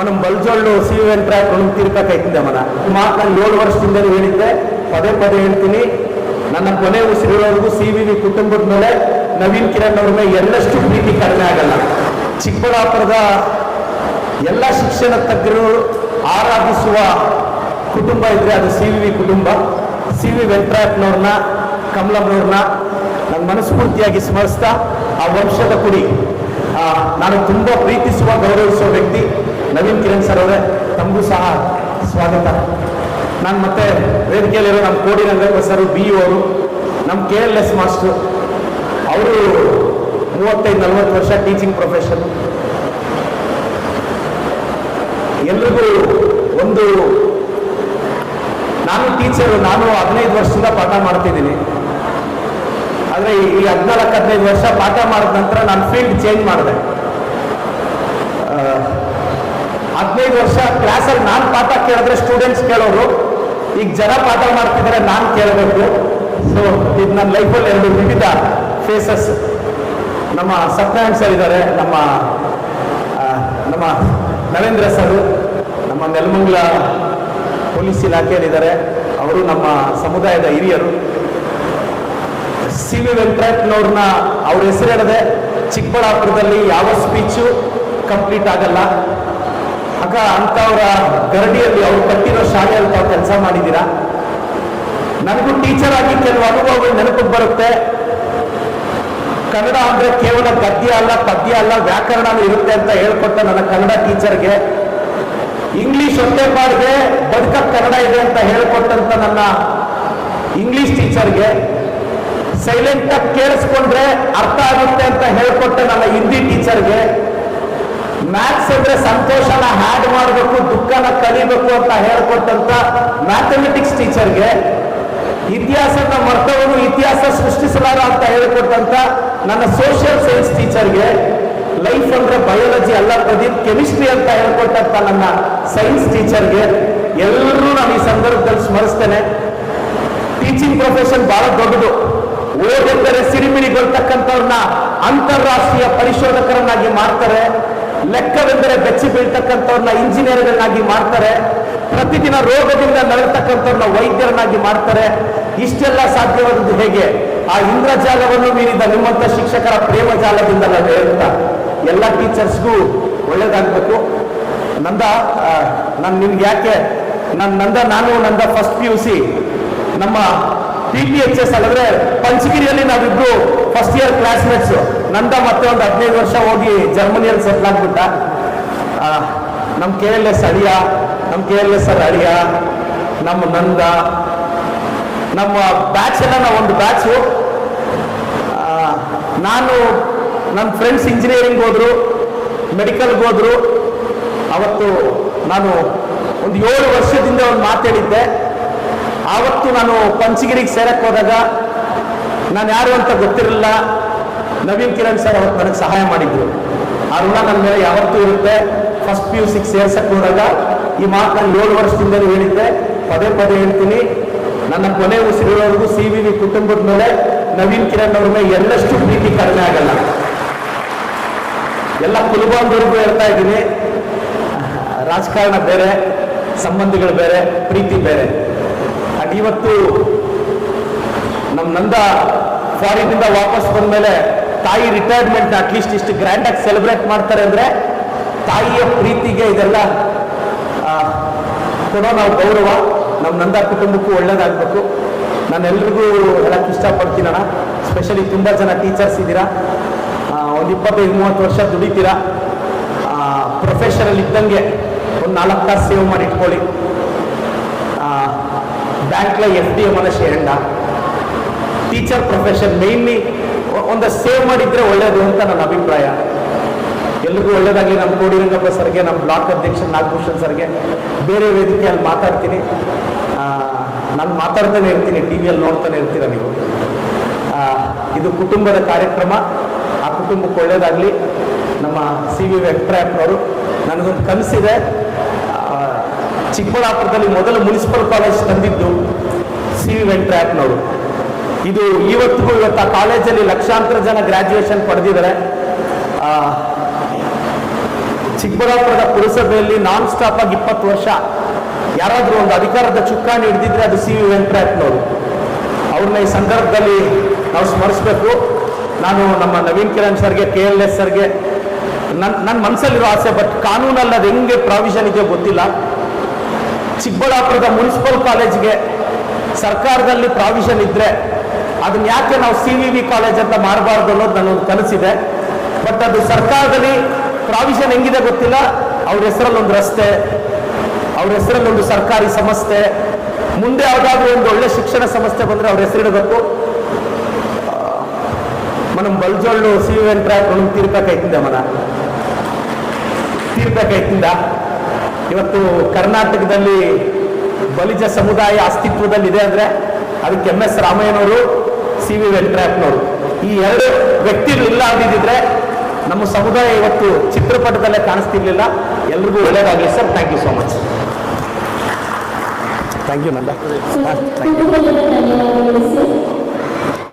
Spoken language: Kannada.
ಮನಂ ಬಲ್ಜೊಳ್ಳು ಸಿ ಎನ್ ಟ್ರ್ಯಾಕ್ ಒಂದು ಮನ ಈ ಮಾತು ನಾನು ಏಳು ವರ್ಷದಿಂದಲೂ ಹೇಳಿದ್ದೆ. ಪದೇ ಪದೇ ಹೇಳ್ತೀನಿ. ನನ್ನ ಕೊನೆ ಉಸಿರಿರೋರಿಗೂ ಸಿ ವಿ ವಿ ಕುಟುಂಬದ ಮೇಲೆ ನವೀನ್ ಕಿರಣ್ ಅವ್ರ ಮೇಲೆ ಎಲ್ಲಷ್ಟು ಪ್ರೀತಿ ಕಡಿಮೆ ಆಗಲ್ಲ. ಚಿಕ್ಕಬಳ್ಳಾಪುರದ ಎಲ್ಲ ಶಿಕ್ಷಣ ತಜ್ಞರು ಆರಾಧಿಸುವ ಕುಟುಂಬ ಇದ್ರೆ ಅದು ಸಿ ವಿ ವಿ ಕುಟುಂಬ. ಸಿ ವಿ ವೆಂಕಟರತ್ನವ್ರನ್ನ, ಕಮಲಮ್ಮನವ್ರನ್ನ ನನ್ನ ಮನಸ್ಫೂರ್ತಿಯಾಗಿ ಸ್ಮರಿಸ್ತಾ ಆ ವಂಶದ ಕುಡಿ. ನಾನು ತುಂಬ ಪ್ರೀತಿಸುವ, ಗೌರವಿಸುವ ವ್ಯಕ್ತಿ. ನವೀನ್ ಕಿರಣ್ ಸರ್ ಅವರೇ, ತಮಗೂ ಸಹ ಸ್ವಾಗತ. ನಾನು ಮತ್ತೆ ವೇದಿಕೆಯಲ್ಲಿರೋ ನಮ್ಮ Kodi Rangappa sir, B U ಅವರು ನಮ್ಮ ಕೆ ಎಲ್ ಎಸ್ ಮಾಸ್ಟ್ರು. ಅವರು ಮೂವತ್ತೈದು, ನಲವತ್ತು ವರ್ಷ ಟೀಚಿಂಗ್ ಪ್ರೊಫೆಷನ್. ಎಲ್ರಿಗೂ ಒಂದು ನಾನು ಟೀಚರ್, ನಾನು ಹದಿನೈದು ವರ್ಷದಿಂದ ಪಾಠ ಮಾಡ್ತಿದ್ದೀನಿ. ಆದರೆ ಈ ಹದಿನಾಲ್ಕು, ಹದಿನೈದು ವರ್ಷ ಪಾಠ ಮಾಡಿದ ನಂತರ ನಾನು ಫೀಲ್ಡ್ ಚೇಂಜ್ ಮಾಡಿದೆ. ಹದಿನೈದು ವರ್ಷ ಕ್ಲಾಸಲ್ಲಿ ನಾನು ಪಾಠ ಕೇಳಿದ್ರೆ ಸ್ಟೂಡೆಂಟ್ಸ್ ಕೇಳೋರು, ಈಗ ಜನ ಪಾಠ ಮಾಡ್ತಿದ್ದಾರೆ ನಾನು ಕೇಳಬೇಕು. ಸೊ ಇದು ನನ್ನ ಲೈಫಲ್ಲಿ ಎರಡು ವಿವಿಧ ಫೇಸಸ್ ನಮ್ಮ ಸತ್ಯನಾರಾಯಣ ಸರ್ ಇದ್ದಾರೆ ನಮ್ಮ ನಮ್ಮ ನರೇಂದ್ರ ಸರ್ ನಮ್ಮ ನೆಲಮಂಗ್ಲ ಪೊಲೀಸ್ ಇಲಾಖೆಯಲ್ಲಿದ್ದಾರೆ. ಅವರು ನಮ್ಮ ಸಮುದಾಯದ ಹಿರಿಯರು. ಸಿ ವಿ ವೆಂಕಟರತ್ನವ್ರನ್ನ ಅವ್ರ ಹೆಸರು ಹೇಳದೆ, ಚಿಕ್ಕಬಳ್ಳಾಪುರದಲ್ಲಿ ಯಾವ ಸ್ಪೀಚು ಕಂಪ್ಲೀಟ್ ಆಗಲ್ಲ. ಆಗ ಅಂತವರ ಗರಡಿಯಲ್ಲಿ ಅವ್ರು ಕಟ್ಟಿರೋ ಶಾಲೆಯಲ್ಲಿ ತಾವು ಕೆಲಸ ಮಾಡಿದ್ದೀರಾ? ನನಗೂ ಟೀಚರ್ ಆಗಿ ಕೆಲವು ಅನುಭವಗಳು ನೆನಪಿಗೆ ಬರುತ್ತೆ. ಕನ್ನಡ ಅಂದ್ರೆ ಕೇವಲ ಗದ್ಯ ಅಲ್ಲ, ಪದ್ಯ ಅಲ್ಲ, ವ್ಯಾಕರಣನೂ ಇರುತ್ತೆ ಅಂತ ಹೇಳ್ಕೊಟ್ಟ ನನ್ನ ಕನ್ನಡ ಟೀಚರ್ಗೆ ಇಂಗ್ಲಿಷ್ ಒಂದೇ ಬಾಡಿಗೆ ಬದುಕ ಕನ್ನಡ ಇದೆ ಅಂತ ಹೇಳ್ಕೊಟ್ಟಂತ ನನ್ನ ಇಂಗ್ಲಿಷ್ ಟೀಚರ್ಗೆ ಸೈಲೆಂಟ್ ಆಗಿ ಕೇಳಿಸ್ಕೊಂಡ್ರೆ ಅರ್ಥ ಆಗುತ್ತೆ ಅಂತ ಹೇಳ್ಕೊಟ್ಟ ನನ್ನ ಹಿಂದಿ ಟೀಚರ್ಗೆ ಅಂದ್ರೆ ಸಂತೋಷನ ಹ್ಯಾಡ್ ಮಾಡಬೇಕು, ದುಃಖನ ಕಲಿಬೇಕು ಅಂತ ಹೇಳ್ಕೊಟ್ಟಂತ ಮ್ಯಾಥಮೆಟಿಕ್ಸ್ ಟೀಚರ್ಗೆ ಇತಿಹಾಸನ ಮರ್ತವನು ಇತಿಹಾಸ ಸೃಷ್ಟಿಸಲಾರ ಅಂತ ಹೇಳ್ಕೊಟ್ಟಂತ ನನ್ನ ಸೋಷಿಯಲ್ ಸೈನ್ಸ್ ಟೀಚರ್ಗೆ ಲೈಫ್ ಅಂದ್ರೆ ಬಯಾಲಜಿ ಅಲ್ಲ ಪ್ರದೀಪ್ ಕೆಮಿಸ್ಟ್ರಿ ಅಂತ ಹೇಳ್ಕೊಟ್ಟಂತ ನನ್ನ ಸೈನ್ಸ್ ಟೀಚರ್ಗೆ ಎಲ್ಲರೂ ನಾನು ಈ ಸಂದರ್ಭದಲ್ಲಿ ಸ್ಮರಿಸ್ತೇನೆ. ಟೀಚಿಂಗ್ ಪ್ರೊಫೆಷನ್ ಬಹಳ ದೊಡ್ಡದು. ಓದೆಂದರೆ ಸಿರಿಮಿರಿಗೊಳ್ತಕ್ಕಂಥವ್ರನ್ನ ಅಂತಾರಾಷ್ಟ್ರೀಯ ಪರಿಶೋಧಕರನ್ನಾಗಿ ಮಾಡ್ತಾರೆ. ಲೆಕ್ಕವೆಂದರೆ ಬೆಚ್ಚಿ ಬೀಳ್ತಕ್ಕಂಥವ್ರನ್ನ ಇಂಜಿನಿಯರ್ಗಳನ್ನಾಗಿ ಮಾಡ್ತಾರೆ, ಪ್ರತಿದಿನ ರೋಗದಿಂದ ನರಳತಕ್ಕಂಥವ್ರನ್ನ ವೈದ್ಯರನ್ನಾಗಿ ಮಾಡ್ತಾರೆ. ಇಷ್ಟೆಲ್ಲ ಸಾಧ್ಯವಾದದ್ದು ಹೇಗೆ? ಆ ಇಂದ್ರಜಾಲವನ್ನು ಮೀರಿದ ನಿಮ್ಮಂಥ ಶಿಕ್ಷಕರ ಪ್ರೇಮ ಜಾಲದಿಂದ ಹೇಳ್ತಾ, ಎಲ್ಲ ಟೀಚರ್ಸ್ಗೂ ಒಳ್ಳೇದಾಗಬೇಕು. ನಂದ ನಾನು ನಿಮ್ಗೆ ಯಾಕೆ? ನನ್ನ ನಂದ ನಾನು, Nanda first P U C ನಮ್ಮ ಪಿ ಪಿ ಎಚ್ ಎಸ್ ಅಲ್ಲದ್ರೆ ಪಂಚಗಿರಿಯಲ್ಲಿ ನಾವಿಬ್ರು ಫಸ್ಟ್ ಇಯರ್ ಕ್ಲಾಸ್ಮೇಟ್ಸ್ ನಂದ ಮತ್ತೆ ಒಂದು ಹದಿನೈದು ವರ್ಷ ಹೋಗಿ ಜರ್ಮನಿಯಲ್ಲಿ ಸೆಟ್ಲ್ ಆಗ್ಬಿಟ್ಟ. ನಮ್ಮ ಕೆ ಎಲ್ ಎಸ್ ಅಳಿಯ ನಮ್ಮ ಕೆ ಎಲ್ ಎಸ್ ಅಲ್ಲಿ ಅಳಿಯ ನಮ್ಮ ನಂದ, ನಮ್ಮ ಬ್ಯಾಚ್ ಎಲ್ಲ ನಾವು ಒಂದು ಬ್ಯಾಚು ನಾನು ನನ್ನ ಫ್ರೆಂಡ್ಸ್ ಇಂಜಿನಿಯರಿಂಗ್ ಹೋದ್ರು ಮೆಡಿಕಲ್ಗೆ ಹೋದ್ರು. ಅವತ್ತು ನಾನು ಒಂದು ಏಳು ವರ್ಷದಿಂದ ಒಂದು ಮಾತಾಡಿದ್ದೆ ಆವತ್ತು ನಾನು ಪಂಚಗಿರಿಗೆ ಸೇರಕ್ಕೆ ಹೋದಾಗ ನಾನು ಯಾರು ಅಂತ ಗೊತ್ತಿರಲಿಲ್ಲ. ನವೀನ್ ಕಿರಣ್ ಸರ್ ಅವತ್ತು ನನಗೆ ಸಹಾಯ ಮಾಡಿದ್ರು. ಆ ಋಣ ನನ್ನ ಮೇಲೆ ಯಾವತ್ತೂ ಇರುತ್ತೆ. ಫಸ್ಟ್ ಪಿ ಯು ಸಿಗೆ ಸೇರ್ಸಕ್ಕೆ ಹೋದಾಗ ಈ ಮಾತು ನಾನು ಏಳು ವರ್ಷದಿಂದಲೂ ಹೇಳಿದ್ದೆ. ಪದೇ ಪದೇ ಹೇಳ್ತೀನಿ. ನನ್ನ ಕೊನೆ ಉಸಿರಿರೋವರೆಗೂ ಸಿ ವಿ ಕುಟುಂಬದ ಮೇಲೆ ನವೀನ್ ಕಿರಣ್ ಅವ್ರ ಮೇಲೆ ಎಲ್ಲಷ್ಟು ಪ್ರೀತಿ ಕಡಿಮೆ ಆಗಲ್ಲ. ಎಲ್ಲ ಕುಲಬಾಂಧವರಿಗೂ ಹೇಳ್ತಾ ಇದ್ದೀನಿ. ರಾಜಕಾರಣ ಬೇರೆ, ಸಂಬಂಧಿಗಳು ಬೇರೆ, ಪ್ರೀತಿ ಬೇರೆ. ಇವತ್ತು ನಮ್ಮ ನಂದ ಫಾರಿನಿಂದ ವಾಪಸ್ ಬಂದ್ಮೇಲೆ ತಾಯಿ ರಿಟೈರ್ಮೆಂಟ್ ಅಟ್ಲೀಸ್ಟ್ ಇಷ್ಟು ಗ್ರ್ಯಾಂಡಾಗಿ ಸೆಲೆಬ್ರೇಟ್ ಮಾಡ್ತಾರೆ ಅಂದ್ರೆ ತಾಯಿಯ ಪ್ರೀತಿಗೆ ಇದೆಲ್ಲ ಕೊಡೋ ನಾವು ಗೌರವ ನಮ್ಮ ನಂದ ಕುಟುಂಬಕ್ಕೂ ಒಳ್ಳೇದಾಗಬೇಕು. ನಾನು ಎಲ್ರಿಗೂ ಹೇಳಕ್ಕೆ ಇಷ್ಟಪಡ್ತೀನಣ್ಣ ಸ್ಪೆಷಲಿ ತುಂಬ ಜನ ಟೀಚರ್ಸ್ ಇದ್ದೀರಾ. ಒಂದು ಇಪ್ಪತ್ತೈದು, ಮೂವತ್ತು ವರ್ಷ ದುಡಿತೀರಾ. ಪ್ರೊಫೆಷನಲ್ ಇದ್ದಂಗೆ ಒಂದು ನಾಲ್ಕು ತಾಸು ಸೇವ್ ಮಾಡಿ ಇಟ್ಕೊಳ್ಳಿ ಬ್ಯಾಂಕ್ಲ ಎಫ್ ಡಿ ಎಂ ಶೇರಂಡ ಟೀಚರ್ ಪ್ರೊಫೆಷನ್ ಮೇನ್ಲಿ ಒಂದು ಸೇವ್ ಮಾಡಿದ್ರೆ ಒಳ್ಳೇದು ಅಂತ ನನ್ನ ಅಭಿಪ್ರಾಯ. ಎಲ್ರಿಗೂ ಒಳ್ಳೇದಾಗಲಿ. ನಮ್ಮ ಕೋಡಿರಂಗಪ್ಪ ಸರ್ಗೆ ನಮ್ಮ ಬ್ಲಾಕ್ ಅಧ್ಯಕ್ಷ ನಾಗಭೂಷಣ್ ಸರ್ಗೆ. ಬೇರೆ ವೇದಿಕೆಯಲ್ಲಿ ಮಾತಾಡ್ತೀನಿ. ನಾನು ಮಾತಾಡ್ತಾನೆ ಇರ್ತೀನಿ ಟಿ ವಿಯಲ್ಲಿ ನೋಡ್ತಾನೆ ಇರ್ತೀರ ನೀವು. ಇದು ಕುಟುಂಬದ ಕಾರ್ಯಕ್ರಮ. ಆ ಕುಟುಂಬಕ್ಕೆ ಒಳ್ಳೇದಾಗಲಿ. ನಮ್ಮ ಸಿ ವಿ ವೆಂಕಟರಾಯಪ್ಪನವರು ನನಗೊಂದು ಕನಸಿದೆ. ಚಿಕ್ಕಬಳ್ಳಾಪುರದಲ್ಲಿ ಮೊದಲು ಮುನ್ಸಿಪಲ್ ಕಾಲೇಜ್ ತಂದಿದ್ದು ಸಿ ವಿ ವೆಂಕಟರಾಯಪ್ಪನವರು ಇದು ಇವತ್ತಿಗೂ ಇವತ್ತು ಆ ಕಾಲೇಜಲ್ಲಿ ಲಕ್ಷಾಂತರ ಜನ ಗ್ರ್ಯಾಜುಯೇಷನ್ ಪಡೆದಿದ್ದಾರೆ. ಚಿಕ್ಕಬಳ್ಳಾಪುರದ ಪುರಸಭೆಯಲ್ಲಿ ನಾನ್ ಸ್ಟಾಪ್ ಆಗಿ ಇಪ್ಪತ್ತು ವರ್ಷ. ಯಾರಾದರೂ ಒಂದು ಅಧಿಕಾರದ ಚುಕ್ಕಾಣಿ ಹಿಡಿದಿದ್ರೆ ಅದು ಸಿ ವಿ ವೆಂಕಟರಾಯಪ್ಪನವರು ಅವ್ರನ್ನ ಈ ಸಂದರ್ಭದಲ್ಲಿ ನಾವು ಸ್ಮರಿಸಬೇಕು. ನಾನು ನಮ್ಮ ನವೀನ್ ಕಿರಣ್ ಸರ್ಗೆ, ಕೆ ಎಲ್ ಎಸ್ ಸರ್ಗೆ ನನ್ನ ನನ್ನ ಮನಸ್ಸಲ್ಲಿರೋ ಆಸೆ ಬಟ್ ಕಾನೂನಲ್ಲಿ ಅದು ಹೆಂಗೆ ಪ್ರಾವಿಷನ್ ಇದೆಯೋ ಗೊತ್ತಿಲ್ಲ. ಚಿಕ್ಕಬಳ್ಳಾಪುರದ ಮುನ್ಸಿಪಲ್ ಕಾಲೇಜ್ಗೆ ಸರ್ಕಾರದಲ್ಲಿ ಪ್ರಾವಿಷನ್ ಇದ್ರೆ ಅದನ್ನ ಯಾಕೆ ನಾವು ಸಿ ವಿ ವಿ ಕಾಲೇಜ್ ಅಂತ ಮಾಡಬಾರ್ದು ಅನ್ನೋದು ನನ್ನೊಂದು ಕನಸಿದೆ ಬಟ್ ಅದು ಸರ್ಕಾರದಲ್ಲಿ ಪ್ರಾವಿಷನ್ ಹೆಂಗಿದೆ ಗೊತ್ತಿಲ್ಲ ಅವ್ರ ಹೆಸರಲ್ಲಿ ಒಂದು ರಸ್ತೆ ಅವ್ರ ಹೆಸರಲ್ಲಿ ಒಂದು ಸರ್ಕಾರಿ ಸಂಸ್ಥೆ ಮುಂದೆ ಯಾವುದಾದ್ರೂ ಒಂದು ಒಳ್ಳೆ ಶಿಕ್ಷಣ ಸಂಸ್ಥೆ ಬಂದರೆ ಅವ್ರ ಹೆಸರಿಡಬೇಕು మనం బల్జోళ్ళు సివిఎన్ ట్రాక్ మనం ತೀರ್ಬೇಕಾಯ್ತಿಂದ ಮನ ತೀರ್ಬೇಕಾಯ್ತಿಂದ ಇವತ್ತು ಕರ್ನಾಟಕದಲ್ಲಿ ಬಲಿಜ ಸಮುದಾಯ ಅಸ್ತಿತ್ವದಲ್ಲಿದೆ ಅಂದರೆ ಅದಕ್ಕೆ ಎಂ ಎಸ್ ರಾಮಯ್ಯನವರು ಸಿ ವಿ ವೆಂಕಟರಾಯಪ್ಪನವರು ಈ ಎರಡು ವ್ಯಕ್ತಿಗಳು ಇಲ್ಲ ಅಂದಿದ್ರೆ ನಮ್ಮ ಸಮುದಾಯ ಇವತ್ತು ಚಿತ್ರಪಟದಲ್ಲೇ ಕಾಣಿಸ್ತಿರ್ಲಿಲ್ಲ. ಎಲ್ರಿಗೂ ಒಳ್ಳೇದಾಗಲಿ sir. Thank you so much thank you Nanda ಹಾಂ ಥ್ಯಾಂಕ್ ಯು